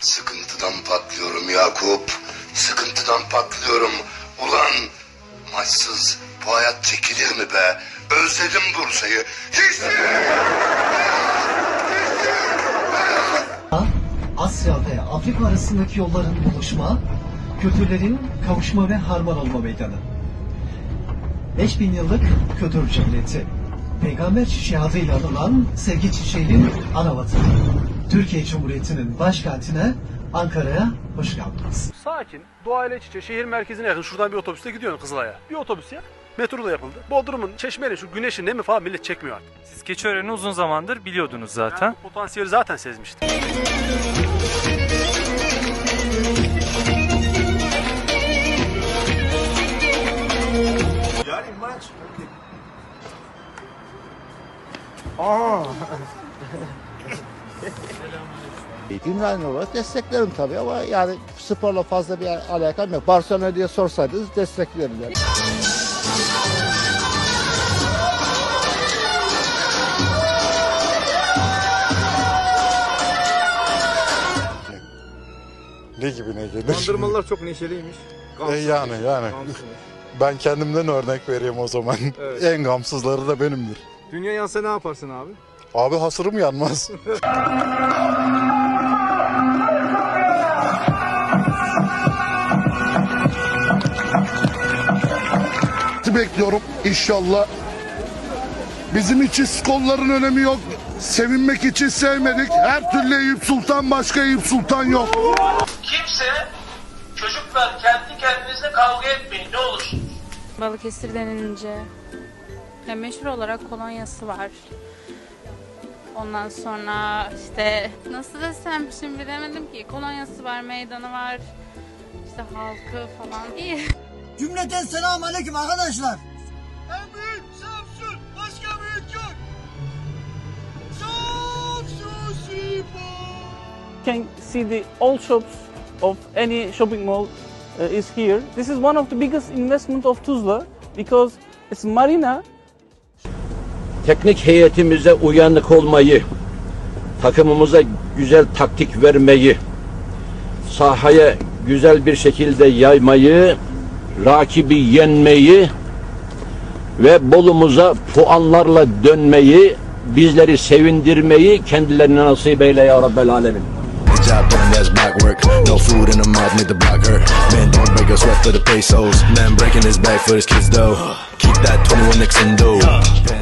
Sıkıntıdan patlıyorum Yakup. Sıkıntıdan patlıyorum. Ulan maçsız bu hayat çekilir mi be? Özledim Bursa'yı. Hiç Asya ve Afrika arasındaki yolların buluşma, kültürlerin kavuşma ve harman olma meydanı. 5000 yıllık kültür cenneti. Peygamber çiçeği adıyla anılan sevgi çiçeğinin ana vatanı. Türkiye Cumhuriyeti'nin başkentine Ankara'ya hoş geldiniz. Sakin, doğayla iç içe, şehir merkezine yakın. Şuradan bir otobüste gidiyorsun Kızılay'a. Bir otobüs ya. Metro da yapıldı. Bodrum'un, Çeşme'nin şu güneşin nemi falan millet çekmiyor artık. Siz Keçiören'i uzun zamandır biliyordunuz zaten. Ben bu potansiyeli zaten sezmiştim. Düzenli olarak desteklerim tabii ama yani sporla fazla bir alakam yok. Barcelona diye sorsaydınız desteklerim yani. Ne gibi ne gelir? Bandırmalılar çok neşeliymiş. E yani yani. Gamsızmış. Ben kendimden örnek vereyim o zaman. Evet. en gamsızları da benimdir. Dünya yansa ne yaparsın abi? Abi hasırım yanmaz. bekliyorum inşallah. Bizim için skorların önemi yok. Sevinmek için sevmedik. Her türlü Eyüp Sultan başka Eyüp Sultan yok. Kimse çocuklar kendi kendinize kavga etmeyin ne olursunuz. Balıkesir denilince ya meşhur olarak kolonyası var. Ondan sonra işte nasıl desem şimdi bilemedim ki kolonyası var, meydanı var. İşte halkı falan. İyi. Cümleten selamun aleyküm arkadaşlar. En büyük Samsun. Başka büyük yok. Samsun Spor. can see the all shops of any shopping mall uh, is here. This is one of the biggest investment of Tuzla because it's marina teknik heyetimize uyanık olmayı, takımımıza güzel taktik vermeyi, sahaya güzel bir şekilde yaymayı, rakibi yenmeyi ve Bolumuza puanlarla dönmeyi, bizleri sevindirmeyi kendilerine nasip eyle ya Rabbel Alemin. No food in the mouth, make the block hurt. Man, don't break a sweat for the pesos. Man, breaking his back for his kids, though. Keep that 21 Nixon, though.